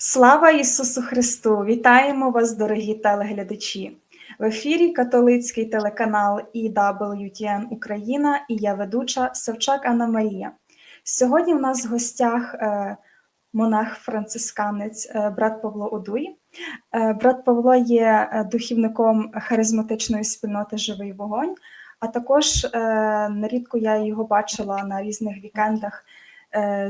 Слава Ісусу Христу! Вітаємо вас, дорогі телеглядачі! В ефірі католицький телеканал EWTN Україна і я ведуча Савчак Анна Марія. Сьогодні у нас в гостях е, монах-францисканець е, брат Павло Одуй. Е, Брат Павло є духівником харизматичної спільноти Живий вогонь, а також нерідко я його бачила на різних вікендах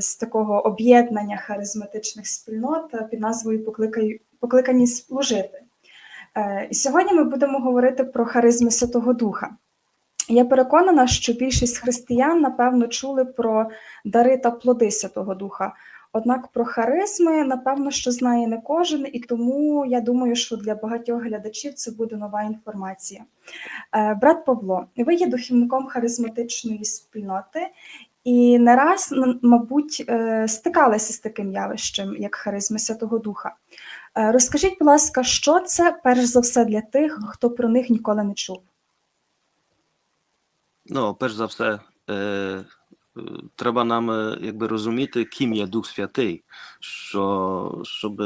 з такого об'єднання харизматичних спільнот е, під назвою Покликані служити. Е, І сьогодні ми будемо говорити про харизми Святого Духа. Я переконана, що більшість християн, напевно, чули про дари та плоди Святого Духа. Однак про харизми, напевно, що знає не кожен, і тому я думаю, що для багатьох глядачів це буде нова інформація. Е, Брат Павло, ви є духівником харизматичної спільноти, і не раз, мабуть, е, стикалися з таким явищем, як харизми Святого Духа. Е, Розкажіть, будь ласка, що це перш за все для тих, хто про них ніколи не чув? Ну, перш за все, е, е, треба нам якби розуміти, ким є Дух Святий, що, щоб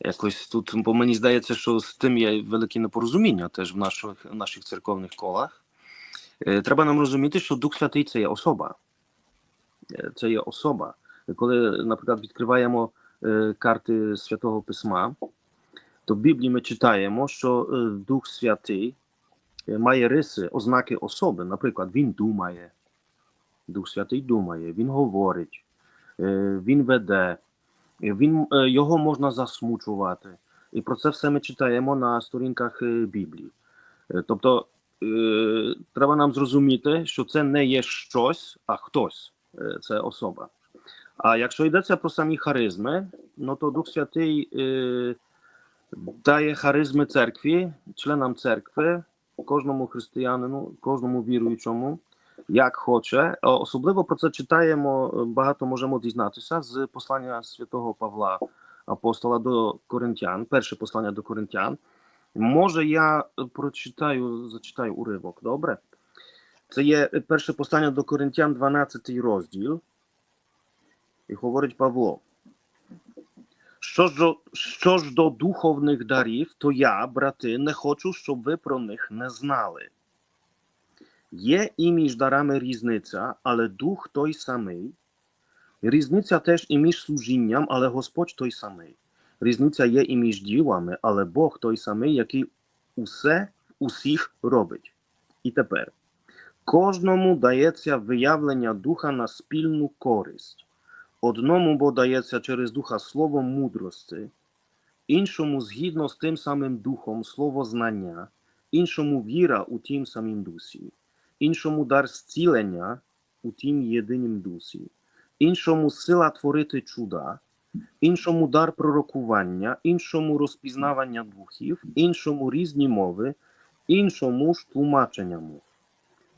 якось тут, бо мені здається, що з тим є велике непорозуміння теж в наших, наших церковних колах. Треба нам розуміти, що Дух Святий це є особа. Це є особа. Коли, наприклад, відкриваємо е, карти Святого Письма, то в Біблії ми читаємо, що е, Дух Святий е, має риси, ознаки особи. Наприклад, він думає, Дух Святий думає, він говорить, він веде, він, його можна засмучувати. І про це все ми читаємо на сторінках Біблії. Тобто треба нам зрозуміти, що це не є щось, а хтось, це особа. А якщо йдеться про самі харизми, ну то Дух Святий е, дає харизми церкві, членам церкви, кожному християнину, кожному віруючому, як хоче. Особливо про це читаємо, е, багато можемо дізнатися з послання святого Павла, апостола до Коринтян, перше послання до Коринтян. Може, я е, прочитаю, зачитаю уривок, добре? Це є е, перше послання до Коринтян, 12 розділ. І говорить Павло. Що ж, до, що ж до духовних дарів, то я, брати, не хочу, щоб ви про них не знали. Є і між дарами різниця, але дух той самий. Різниця теж і між служінням, але Господь той самий. Різниця є і між ділами, але Бог той самий, який усе усіх робить. І тепер кожному дається виявлення духа на спільну користь. Одному бо дається через духа слово мудрості, іншому згідно з тим самим духом слово знання, іншому віра у тім самім дусі, іншому дар зцілення у тім єдинім дусі, іншому сила творити чуда, іншому дар пророкування, іншому розпізнавання духів, іншому різні мови, іншому ж тлумачення мов.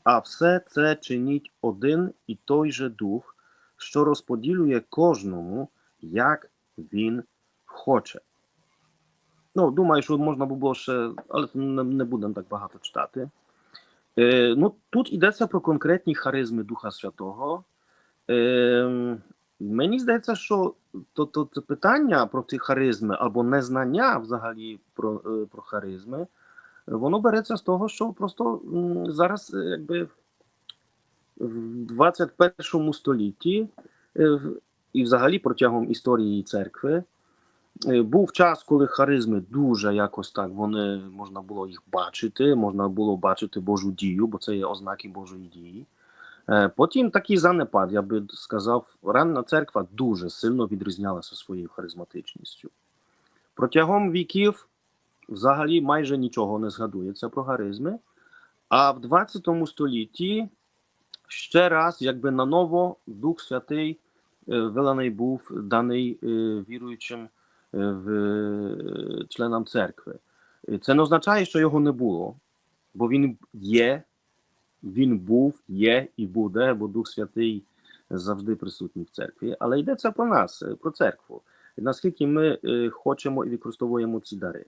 А все це чинить один і той же дух, що розподілює кожному, як він хоче. Ну, думаю, що можна було ще, але не, не будемо так багато читати. Е, ну, тут йдеться про конкретні харизми Духа Святого. Е, мені здається, що то, то, це питання про ці харизми або незнання взагалі про, е, про харизми, воно береться з того, що просто зараз е, якби в 21 столітті е, і взагалі протягом історії церкви е, був час, коли харизми дуже якось так вони можна було їх бачити, можна було бачити Божу дію, бо це є ознаки Божої дії. Потім такий занепад, я би сказав, ранна церква дуже сильно відрізнялася своєю харизматичністю. Протягом віків взагалі майже нічого не згадується про харизми. А в 20 столітті ще раз, якби наново Дух Святий е, вилений був даний е, віруючим е, в членам церкви. Це не означає, що його не було, бо він є, він був, є і буде, бо Дух Святий завжди присутній в церкві. Але йдеться про нас, про церкву. Наскільки ми хочемо і використовуємо ці дари.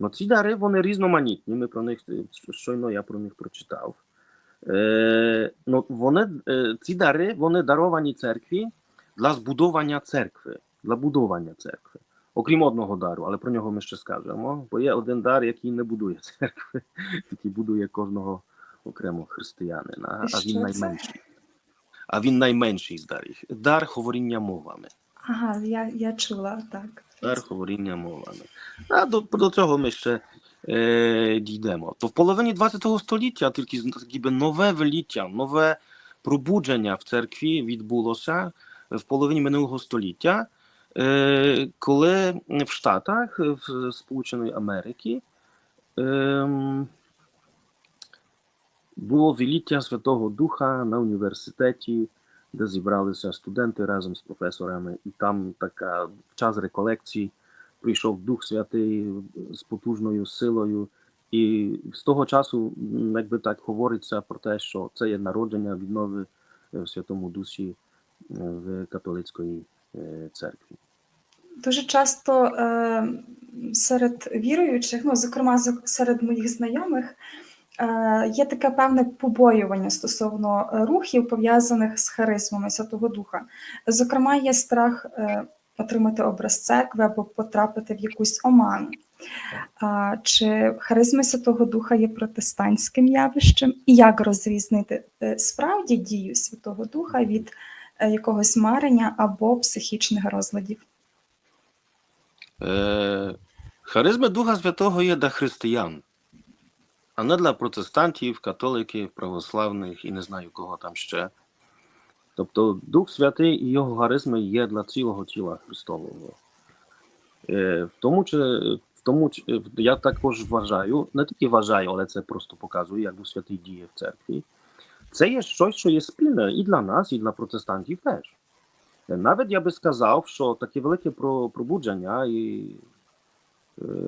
Ну, ці дари вони різноманітні. Ми про них е, щойно я про них прочитав. Е, ну, вони, е, ці дари вони даровані церкві для збудування церкви, для будування церкви. окрім одного дару, але про нього ми ще скажемо. Бо є один дар, який не будує церкви, який будує кожного окремо християнина, а він найменший. А він найменший з дарів. Дар говоріння мовами. Ага, я, я чула, так. Дар говоріння мовами. А до, до цього ми ще е, дійдемо. То в половині ХХ століття тільки якби нове веліття, нове пробудження в церкві відбулося в половині минулого століття, е, коли в Штатах, в Сполученої Америки, ем, було виліття Святого Духа на університеті, де зібралися студенти разом з професорами, і там така в час реколекцій прийшов Дух Святий з потужною силою. І з того часу, якби так говориться про те, що це є народження віднови е, в Святому Дусі е, в католицької е, церкві. Дуже часто серед віруючих, ну, зокрема, серед моїх знайомих, є таке певне побоювання стосовно е, рухів, пов'язаних з харизмами Святого Духа. Зокрема, є страх е, отримати образ церкви або потрапити в якусь оману. Чи харизми Святого Духа є протестантським явищем? І як розрізнити е, справді дію Святого Духа від е, якогось марення або психічних розладів? Е, харизми Духа Святого є для християн, а не для протестантів, католиків, православних і не знаю кого там ще. Тобто Дух Святий і його харизми є для цілого тіла Христового. Е, в тому, чи, в тому чи- я також вважаю, не тільки вважаю, але це просто показує, як Дух Святий діє в церкві. Це є щось, що є спільне і для нас, і для протестантів теж. Е, Навіть я би сказав, що таке велике пробудження і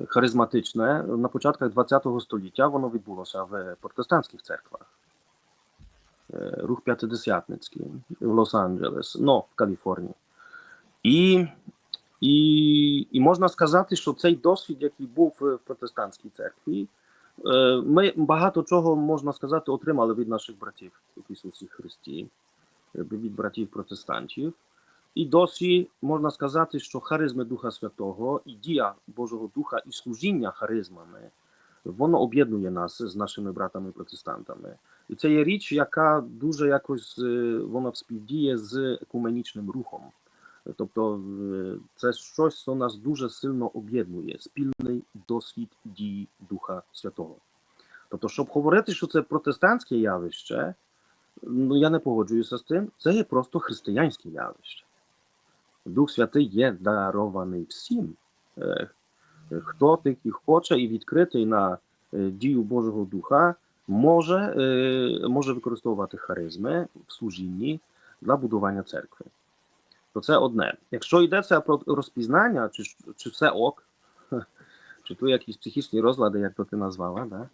харизматичне на початках ХХ століття воно відбулося в протестантських церквах. Е, Рух п'ятидесятницький в Лос-Анджелес, ну, в Каліфорнії. І, і, і можна сказати, що цей досвід, який був в протестантській церкві, е, ми багато чого можна сказати отримали від наших братів в Ісусі Христі, від братів протестантів. І досі можна сказати, що харизми Духа Святого і дія Божого Духа і служіння харизмами воно об'єднує нас з нашими братами протестантами. І це є річ, яка дуже якось е, вона співдіє з екуменічним рухом. Тобто е, це щось, що нас дуже сильно об'єднує, спільний досвід дії Духа Святого. Тобто, щоб говорити, що це протестантське явище, ну я не погоджуюся з тим, це є просто християнське явище. Дух Святий є дарований всім. Е, е, Хто тільки хоче і відкритий на е, дію Божого Духа, може, може використовувати харизми в служінні для будування церкви. То це одне. Якщо йдеться про розпізнання, чи, чи все ок, чи то якісь психічні розлади, як то ти назвала, да?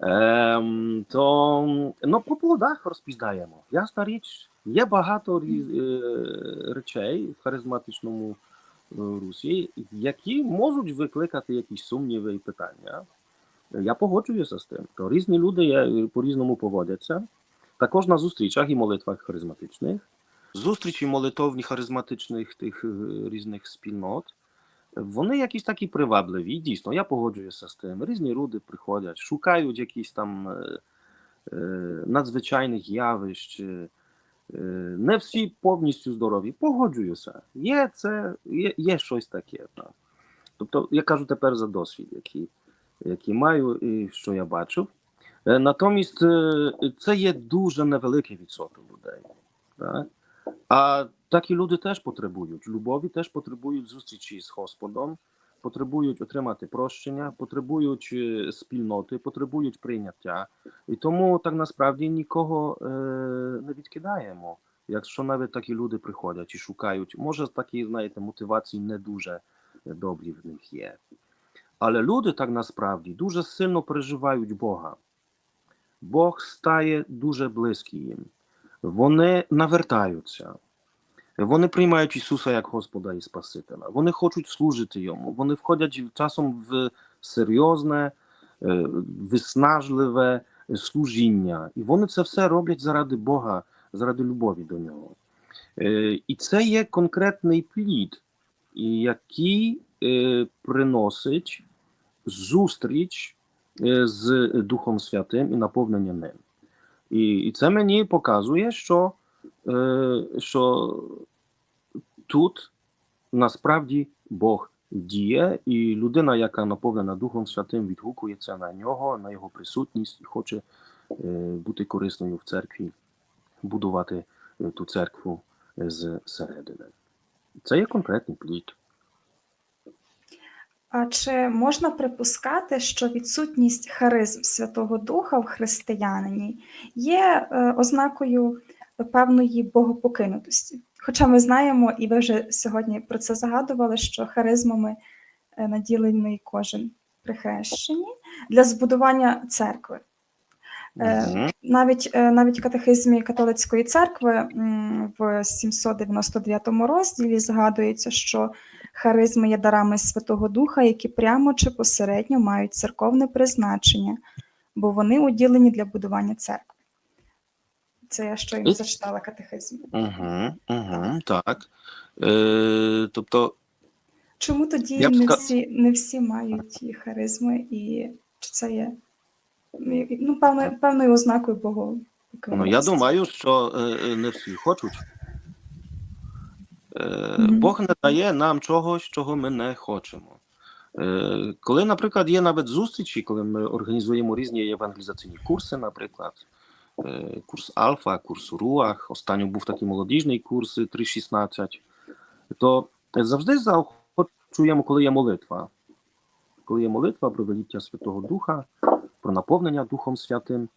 ем, то ну, по плодах розпізнаємо. Ясна річ, є багато е, речей в харизматичному е, русі, які можуть викликати якісь сумніви і питання. Я погоджуюся з тим, то різні люди по-різному поводяться. Також на зустрічах і молитвах харизматичних. Зустрічі молитовні харизматичних тих е, різних спільнот. Вони якісь такі привабливі. Дійсно, я погоджуюся з тим. Різні люди приходять, шукають якісь там е, е, надзвичайних явищ. Е, Не всі повністю здорові. Погоджуюся. Є це, є, є щось таке. Так. Тобто, я кажу тепер за досвід, який, який маю і що я бачив. Е, Натомість е, це є дуже невеликий відсоток людей. Так? А такі люди теж потребують любові, теж потребують зустрічі з Господом, потребують отримати прощення, потребують е, спільноти, потребують прийняття. І тому так насправді нікого е, не відкидаємо. Якщо навіть такі люди приходять і шукають, може такі, знаєте, мотивації не дуже добрі в них є. Але люди так насправді дуже сильно переживають Бога. Бог стає дуже близький їм. Вони навертаються. Вони приймають Ісуса як Господа і Спасителя. Вони хочуть служити Йому. Вони входять часом в серйозне, е, виснажливе служіння. І вони це все роблять заради Бога, заради любові до нього. Е, І це є конкретний плід, який е, приносить зустріч з Духом Святим і наповнення ним. І, це мені показує, що, що тут насправді Бог діє, і людина, яка наповнена Духом Святим, відгукується на нього, на його присутність і хоче е, бути корисною в церкві, будувати е, ту церкву е, з середини. Це є конкретний плід. А чи можна припускати, що відсутність харизм Святого Духа в християнині є е, певної богопокинутості? Хоча ми знаємо, і ви вже сьогодні про це згадували, що харизмами е, наділений кожен при хрещенні для збудування церкви. Мгм. Навіть е, навіть в катехизмі католицької церкви в 799 розділі згадується, що харизми є дарами Святого Духа, які прямо чи посередньо мають церковне призначення, бо вони уділені для будування церкви. Це я щойно зачитала катехизм. Угу, угу, так. Е, тобто, Чому тоді Я б не всі, не всі мають харизми, і чи це є ну, певною, певною ознакою Богу? ну, я думаю, що е, е, не всі хочуть. Е, Мгм. Бог не дає нам чогось, чого ми не хочемо. Е, коли, наприклад, є навіть зустрічі, коли ми організуємо різні евангелізаційні курси, наприклад, курс Альфа, курс Руах, останньо був такий молодіжний курс 3.16, то завжди заохочуємо, коли є молитва. Коли є молитва про виліття Святого Духа, про наповнення Духом Святим,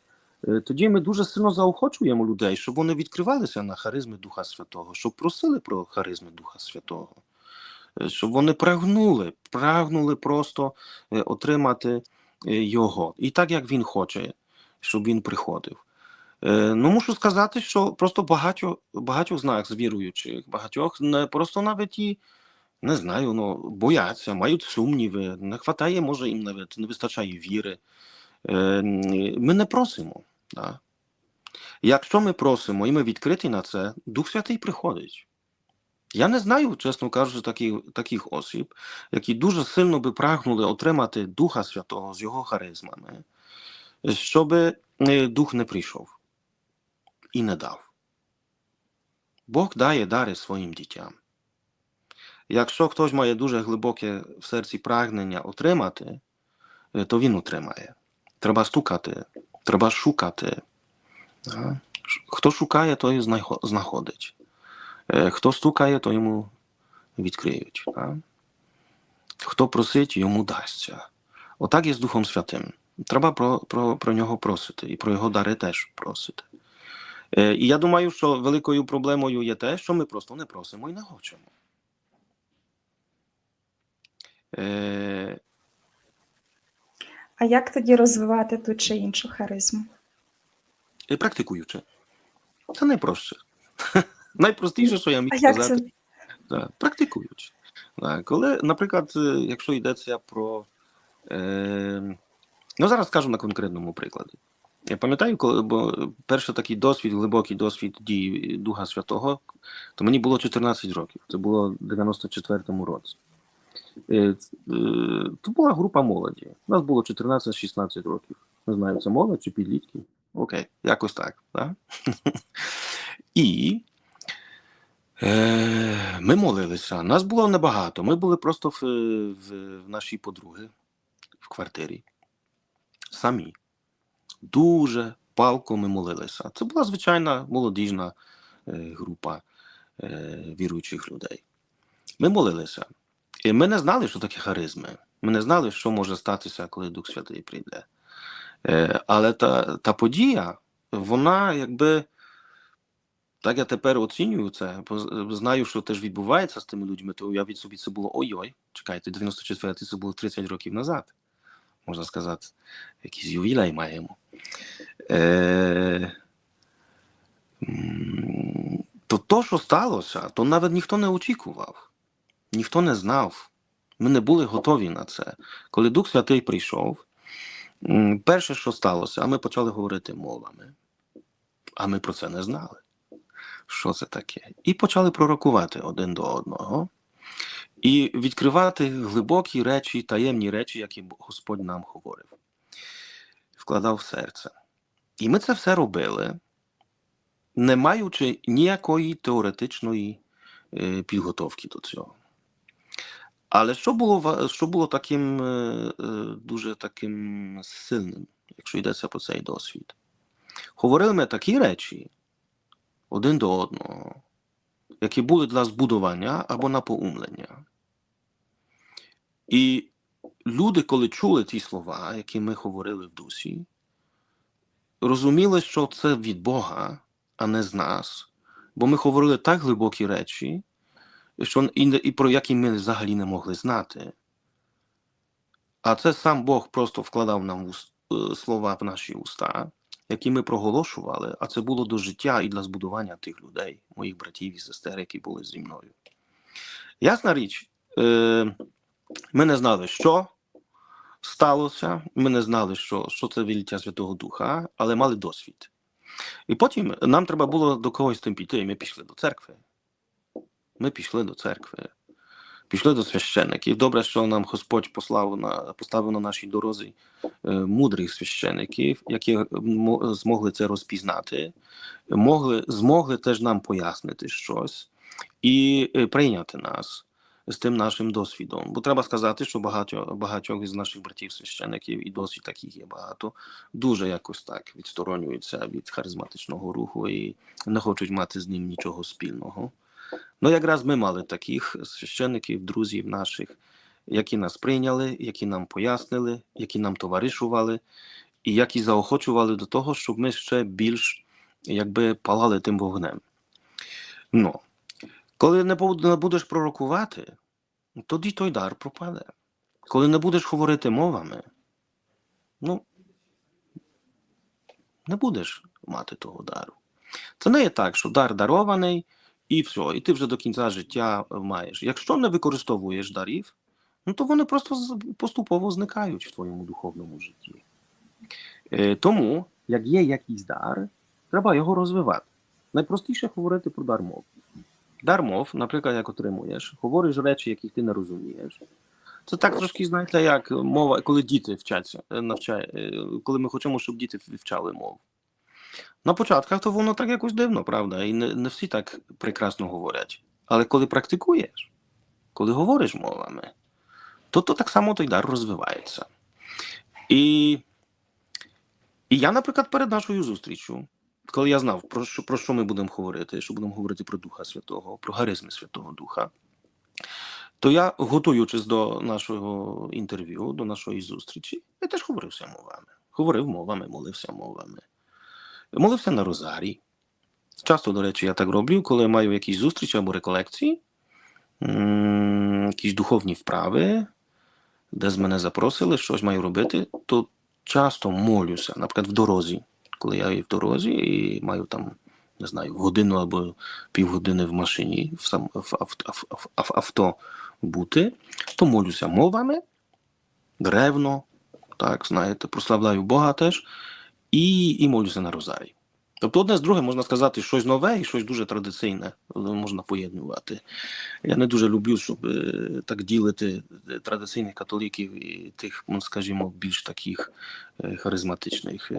тоді ми дуже сильно заохочуємо людей, щоб вони відкривалися на харизми Духа Святого, щоб просили про харизми Духа Святого, щоб вони прагнули, прагнули просто отримати його. І так, як він хоче, щоб він приходив. Е, Ну, мушу сказати, що просто багато, багатьох з нас, віруючих, багатьох не просто навіть і не знаю, ну, бояться, мають сумніви, не хватає, може, їм навіть не вистачає віри. Е, Ми не просимо. Да? Якщо ми просимо і ми відкриті на це, Дух Святий приходить. Я не знаю, чесно кажучи, таких, таких осіб, які дуже сильно би прагнули отримати Духа Святого з його харизмами, щоб е, Дух не прийшов і не дав. Бог дає дари своїм дітям. Якщо хтось має дуже глибоке в серці прагнення отримати, е, то він отримає. Треба стукати, треба шукати. Хто шукає, той знаходить. Е, Хто стукає, то йому відкриють. Хто просить, йому дасться. Отак є з Духом Святим. Треба про, про, про нього просити, і про його дари теж просити. Е, І я думаю, що великою проблемою є те, що ми просто не просимо і не хочемо. Е, А як тоді розвивати ту чи іншу харизму? і практикуючи. Це найпроще. Найпростіше, що я міг сказати. це? Да, практикуючи. Да, коли, наприклад, е, якщо йдеться про. Е, ну, зараз скажу на конкретному прикладі. Я пам'ятаю, коли бо перший такий досвід, глибокий досвід дії Духа Святого, то мені було 14 років. Це було в 94-му році. Е, е, Це була група молоді. У нас було 14-16 років. Не знаю, це молодь чи підлітки. Окей, якось так. Да? І Е, ми молилися. Нас було небагато. Ми були просто в, в, в нашій подруги в квартирі. Самі. Дуже палко ми молилися. Це була звичайна молодіжна е, група е, віруючих людей. Ми молилися. І ми не знали, що таке харизми. Ми не знали, що може статися, коли Дух Святий прийде. Е, але та, та подія, вона якби. Так я тепер оцінюю це, знаю, що теж відбувається з тими людьми, то я від собі це було ой-ой. Чекайте, 94-й це було 30 років назад. Можна сказати, якийсь ювілей маємо. Е, то то, що сталося, то навіть ніхто не очікував, ніхто не знав. Ми не були готові на це. Коли Дух Святий прийшов, перше, що сталося, а ми почали говорити мовами, а ми про це не знали що це таке. І почали пророкувати один до одного. і відкривати глибокі речі, таємні речі, які Господь нам говорив, вкладав серце. І ми це все робили, не маючи ніякої теоретичної е, підготовки до цього. Але що було, що було таким е, е, дуже таким сильним, якщо йдеться про цей досвід? Говорили ми такі речі один до одного, які були для збудування або напоумлення. І люди, коли чули ті слова, які ми говорили в дусі, розуміли, що це від Бога, а не з нас. Бо ми говорили так глибокі речі, що і, і про які ми взагалі не могли знати. А це сам Бог просто вкладав нам е, слова в наші уста, які ми проголошували, а це було до життя і для збудування тих людей, моїх братів і сестер, які були зі мною. Ясна річ, е, ми не знали, що сталося, ми не знали, що, що це віліття Святого Духа, але мали досвід. І потім нам треба було до когось тим піти, і ми пішли до церкви. Ми пішли до церкви, пішли до священників. Добре, що нам Господь послав на, поставив на нашій дорозі е, мудрих священиків, які мо- змогли це розпізнати, могли, змогли теж нам пояснити щось і е, прийняти нас з тим нашим досвідом. Бо треба сказати, що багато, багатьох із наших братів священиків, і досі таких є багато, дуже якось так відсторонюються від харизматичного руху і не хочуть мати з ним нічого спільного. Ну, якраз ми мали таких священиків, друзів наших, які нас прийняли, які нам пояснили, які нам товаришували, і які заохочували до того, щоб ми ще більш якби палали тим вогнем. Ну, коли не будеш пророкувати, тоді той дар пропаде. Коли не будеш говорити мовами, ну не будеш мати того дару. Це не є так, що дар дарований, і все, і ти вже до кінця життя маєш. Якщо не використовуєш дарів, ну то вони просто поступово зникають в твоєму духовному житті. Е, тому, як є якийсь дар, треба його розвивати. Найпростіше говорити про дар мов. Дар мов, наприклад, як отримуєш, говориш речі, яких ти не розумієш. Це так трошки, знаєте, як мова, коли діти вчаться, навчає, коли ми хочемо, щоб діти вивчали мову. На початках то воно так якось дивно, правда, і не, не всі так прекрасно говорять. Але коли практикуєш, коли говориш мовами, то, то так само той дар розвивається. І, і я, наприклад, перед нашою зустрічю, коли я знав, про що, про що ми будемо говорити, що будемо говорити про Духа Святого, про харизми Святого Духа, то я, готуючись до нашого інтерв'ю, до нашої зустрічі, я теж говорився мовами. Говорив мовами, молився мовами. Молився на розарі. Часто, до речі, я так роблю, коли маю якісь зустрічі або реколекції, якісь духовні вправи, де з мене запросили, щось маю робити, то часто молюся, наприклад, в дорозі. Коли я і в дорозі і маю там, не знаю, годину або півгодини в машині, в, сам, в, авто, в, в, авто бути, то молюся мовами, древно, так, знаєте, прославляю Бога теж, і, і молюся на розарі. Тобто одне з друге можна сказати щось нове і щось дуже традиційне можна поєднувати. Я не дуже люблю, щоб е, так ділити е, традиційних католіків і тих, ну, скажімо, більш таких е, харизматичних.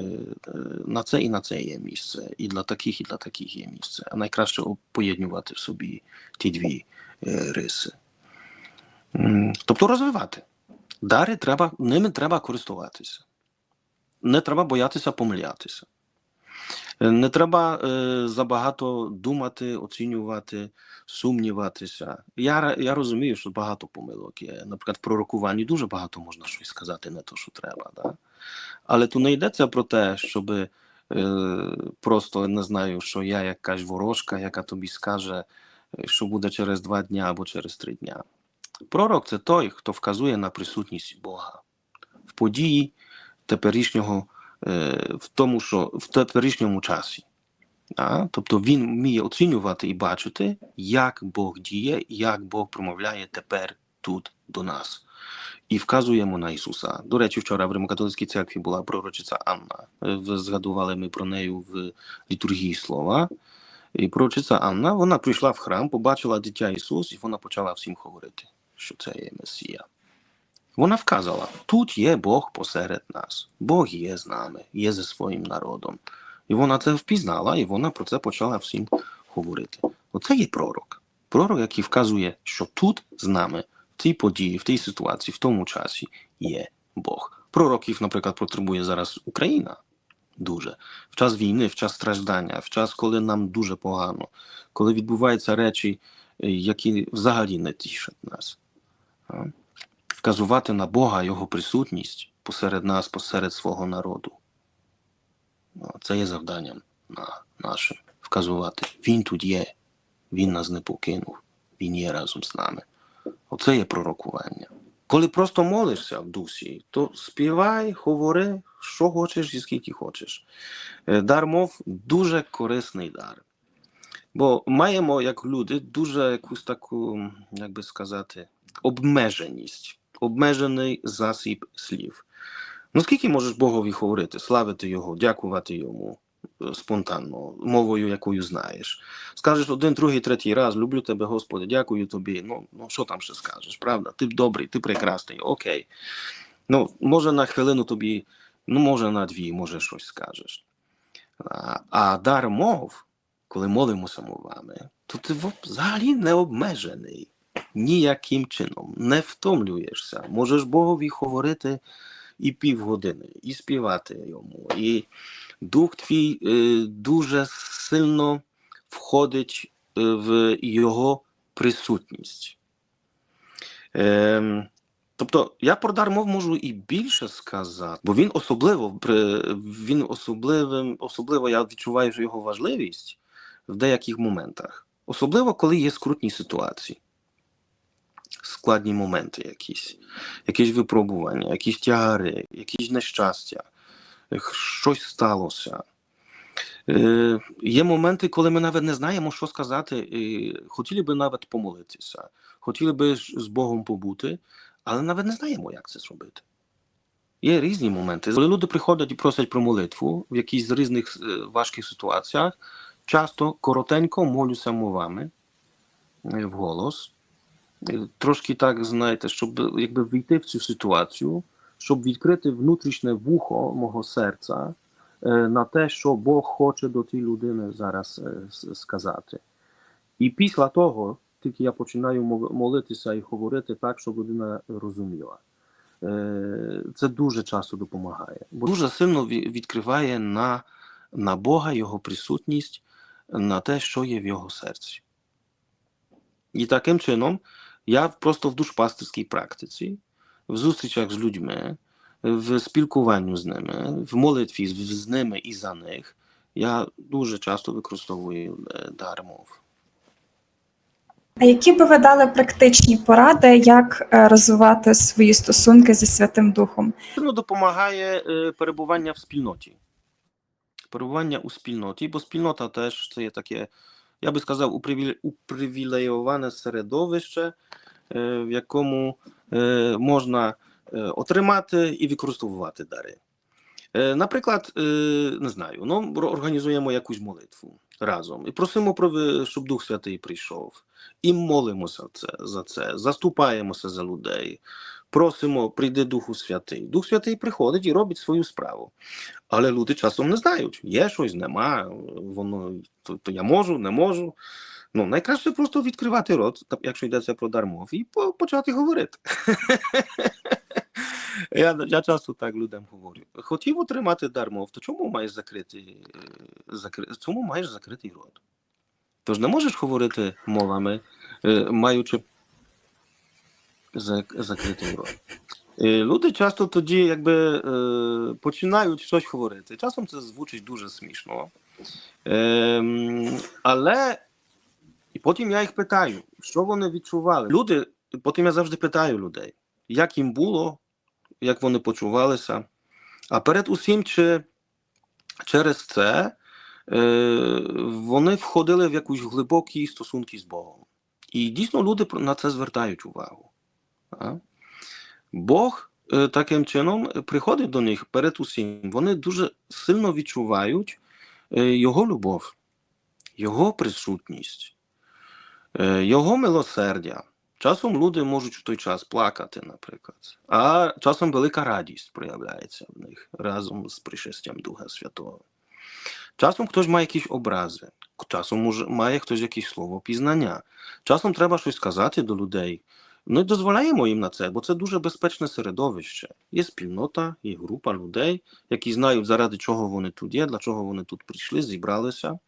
На це і на це є місце. І для таких, і для таких є місце. А найкраще поєднувати в собі ті дві риси. Тобто розвивати. Дари треба, ними треба користуватися. Не треба боятися помилятися. Не треба е, забагато думати, оцінювати, сумніватися. Я, я розумію, що багато помилок є. Наприклад, в пророкуванні дуже багато можна щось сказати, не то, що треба. Да? Але тут не йдеться про те, щоб е, просто не знаю, що я якась ворожка, яка тобі скаже, е, що буде через два дня або через три дня. Пророк це той, хто вказує на присутність Бога в події теперішнього, в тому, що в теперішньому часі. А? Тобто він вміє оцінювати і бачити, як Бог діє, як Бог промовляє тепер тут до нас. І вказуємо на Ісуса. До речі, вчора в Римокатолицькій церкві була пророчиця Анна. Е, Згадували ми про неї в літургії слова. І пророчиця Анна, вона прийшла в храм, побачила дитя Ісус, і вона почала всім говорити. що це є Месія. Вона вказала: тут є Бог посеред нас, Бог є з нами, є зі своїм народом. І вона це впізнала, і вона про це почала всім говорити. Оце є пророк. Пророк, який вказує, що тут з нами, в цій події, в тій ситуації, в тому часі є Бог. Пророків, наприклад, потребує зараз Україна дуже. В час війни, в час страждання, в час, коли нам дуже погано, коли відбуваються речі, е, які взагалі не тішать нас. Вказувати на Бога, Його присутність посеред нас, посеред свого народу. Ну, Це є завданням на нашим вказувати. Він тут є, він нас не покинув, він є разом з нами. Оце є пророкування. Коли просто молишся в дусі, то співай, говори, що хочеш і скільки хочеш. Е, Дар мов дуже корисний дар. Бо маємо, як люди, дуже якусь таку, як би сказати, обмеженість, обмежений засіб слів. Ну скільки можеш Богові говорити, славити Його, дякувати йому е, спонтанно, мовою, якою знаєш. Скажеш один, другий, третій раз, люблю тебе, Господи, дякую тобі. Ну, ну що там ще скажеш, правда? Ти добрий, ти прекрасний, окей. Ну, може на хвилину тобі, ну, може на дві, може щось скажеш. А, а дар мов, коли молимося мовами, то ти взагалі не обмежений ніяким чином, не втомлюєшся. Можеш Богові говорити і півгодини, і співати йому. І дух твій е, дуже сильно входить е, в його присутність. Ем, тобто я про дар мов можу і більше сказати, бо він особливо він особливим, особливо я відчуваю його важливість в деяких моментах. Особливо, коли є скрутні ситуації, складні моменти якісь, якісь випробування, якісь тягари, якісь нещастя, щось сталося. Е, є моменти, коли ми навіть не знаємо, що сказати, і хотіли би навіть помолитися, хотіли би з Богом побути, але навіть не знаємо, як це зробити. Є різні моменти. Коли люди приходять і просять про молитву в якихось з різних е, важких ситуаціях, часто коротенько молюся мовами е, вголос. Е, Трошки так, знаєте, щоб якби війти в цю ситуацію, щоб відкрити внутрішнє вухо мого серця е, на те, що Бог хоче до тієї людини зараз е, сказати. І після того тільки я починаю молитися і говорити так, щоб людина розуміла. Це дуже часто допомагає, бо дуже сильно відкриває на, на Бога його присутність, на те, що є в його серці. І таким чином я просто в душпастерській практиці, в зустрічах з людьми, в спілкуванню з ними, в молитві з, ними і за них, я дуже часто використовую дар мов. А які би ви дали практичні поради, як розвивати свої стосунки зі Святим Духом? Сильно допомагає перебування в спільноті. Перебування у спільноті, бо спільнота теж це є таке, я би сказав, упривілейоване середовище, е, в якому е, можна е, отримати і використовувати дари. Наприклад, не знаю, ну, організуємо якусь молитву разом і просимо, про щоб Дух Святий прийшов. І молимося це, за це, заступаємося за людей, просимо, прийди Духу Святий. Дух Святий приходить і робить свою справу. Але люди часом не знають, є щось, нема, воно то, то я можу, не можу. Ну, найкраще просто відкривати рот, якщо йдеться про дар мов, і по- почати говорити. Я, я часто так людям говорю. Хотів отримати дар мов, то чому маєш закрити, закри... чому маєш закритий рот? Тож не можеш говорити мовами, е, маючи зак- закритий рот. Е, Люди часто тоді якби е, починають щось говорити. Часом це звучить дуже смішно. Ем, але і потім я їх питаю, що вони відчували. Люди, потім я завжди питаю людей, як їм було, як вони почувалися. А перед усім, чи через це е, вони входили в якісь глибокі стосунки з Богом. І дійсно люди на це звертають увагу. Бог е, таким чином приходить до них перед усім. Вони дуже сильно відчувають е, Його любов, Його присутність, е, Його милосердя. Часом люди можуть в той час плакати, наприклад, а часом велика радість проявляється в них разом з пришестям Духа Святого. Часом хтось має якісь образи, часом має хтось якесь слово пізнання. Часом треба щось сказати до людей. Не дозволяємо їм на це, бо це дуже безпечне середовище. Є спільнота, є група людей, які знають, заради чого вони тут є, для чого вони тут прийшли, зібралися.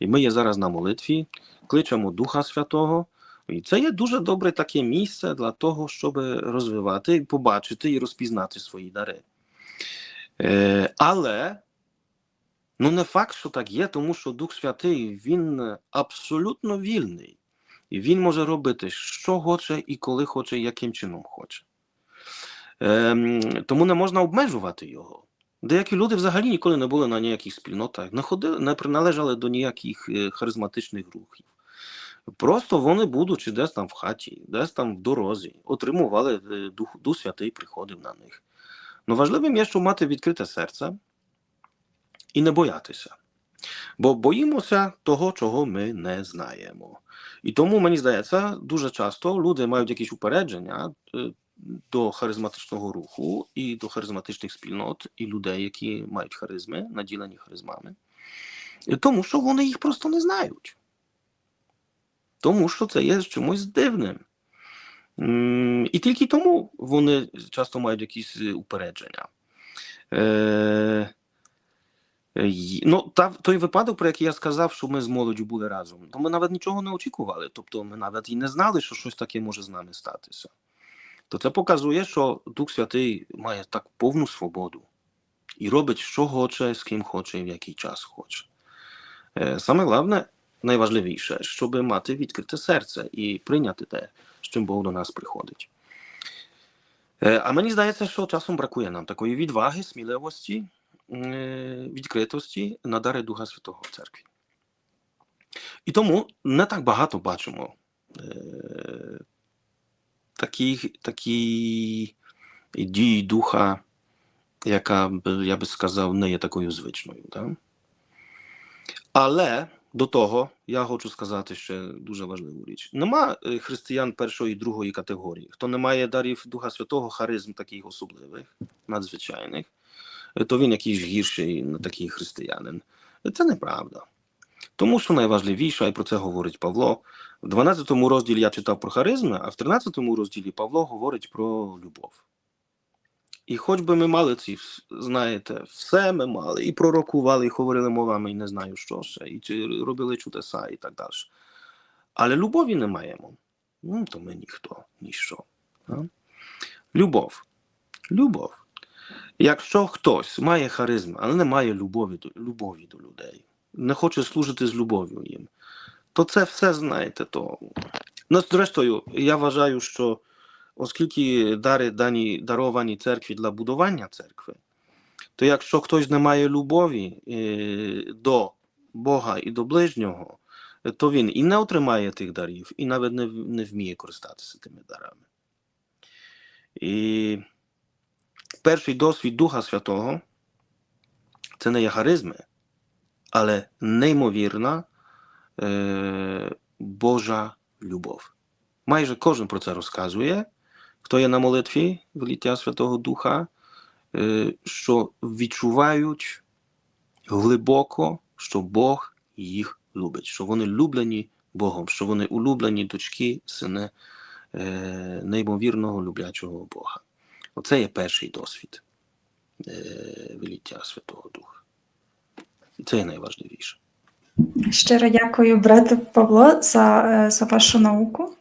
І ми є зараз на молитві, кличемо Духа Святого. І це є дуже добре таке місце для того, щоб розвивати, побачити і розпізнати свої дари. Е, але ну не факт, що так є, тому що Дух Святий він абсолютно вільний. І він може робити, що хоче, і коли хоче, і яким чином хоче. Ем, тому не можна обмежувати його. Деякі люди взагалі ніколи не були на ніяких спільнотах, не ходили, не приналежали до ніяких е, харизматичних рухів. Просто вони, будучи десь там в хаті, десь там в дорозі, отримували е, Дух, Дух Святий приходив на них. Ну важливим є, щоб мати відкрите серце і не боятися. Бо боїмося того, чого ми не знаємо. І тому, мені здається, дуже часто люди мають якісь упередження е, до харизматичного руху і до харизматичних спільнот, і людей, які мають харизми, наділені харизмами, тому що вони їх просто не знають. Тому що це є чимось дивним. І тільки тому вони часто мають якісь е, упередження. Е, Ну, та, той випадок, про який я сказав, що ми з молоддю були разом, то ми навіть нічого не очікували. Тобто ми навіть і не знали, що щось таке може з нами статися. То це показує, що Дух Святий має так повну свободу і робить, що хоче, з ким хоче і в який час хоче. Е, Саме головне, найважливіше, щоб мати відкрите серце і прийняти те, з чим Бог до нас приходить. Е, А мені здається, що часом бракує нам такої відваги, сміливості, е, відкритості на дари Духа Святого в церкві. І тому не так багато бачимо е, таких, такі дії духа, яка я би сказав, не є такою звичною. Так? Але до того я хочу сказати ще дуже важливу річ: нема е, християн першої і другої категорії. Хто не має дарів Духа Святого, харизм таких особливих, надзвичайних, е, то він якийсь гірший такий християнин. Це неправда. Тому що найважливіше, і про це говорить Павло, в 12 розділі я читав про харизми, а в 13 розділі Павло говорить про любов. І хоч би ми мали ці, знаєте, все ми мали, і пророкували, і говорили мовами, і не знаю що ще, і робили чудеса, і так далі. Але любові не маємо. Ну, то ми ніхто, ніщо. А? Любов. Любов. Якщо хтось має харизму, але не має любові до, любові до людей, не хоче служити з любов'ю їм, то це все, знаєте, то. Ну, зрештою, я вважаю, що оскільки дари дані даровані церкві для будування церкви, то якщо хтось не має любові е, до Бога і до ближнього, то він і не отримає тих дарів, і навіть не, не вміє користатися тими дарами. І перший досвід Духа Святого це не є харизми, але неймовірна е, Божа любов. Майже кожен про це розказує, хто є на молитві в ліття Святого Духа, е, що відчувають глибоко, що Бог їх любить, що вони люблені Богом, що вони улюблені дочки, сини е, неймовірного люблячого Бога. Оце є перший досвід е, виліття Святого Духа. І це є найважливіше. Щиро дякую, брате Павло, за, е, за вашу науку.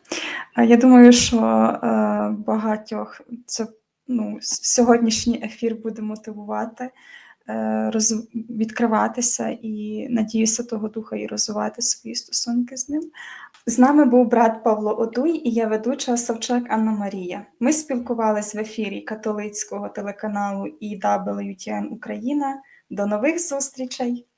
Я думаю, що е, багатьох це ну, сьогоднішній ефір буде мотивувати, відкриватися і надіюся того Духа і розвивати свої стосунки з ним. З нами був брат Павло Одуй і я ведуча Савчак Анна Марія. Ми спілкувалися в ефірі католицького телеканалу EWTN Україна. До нових зустрічей!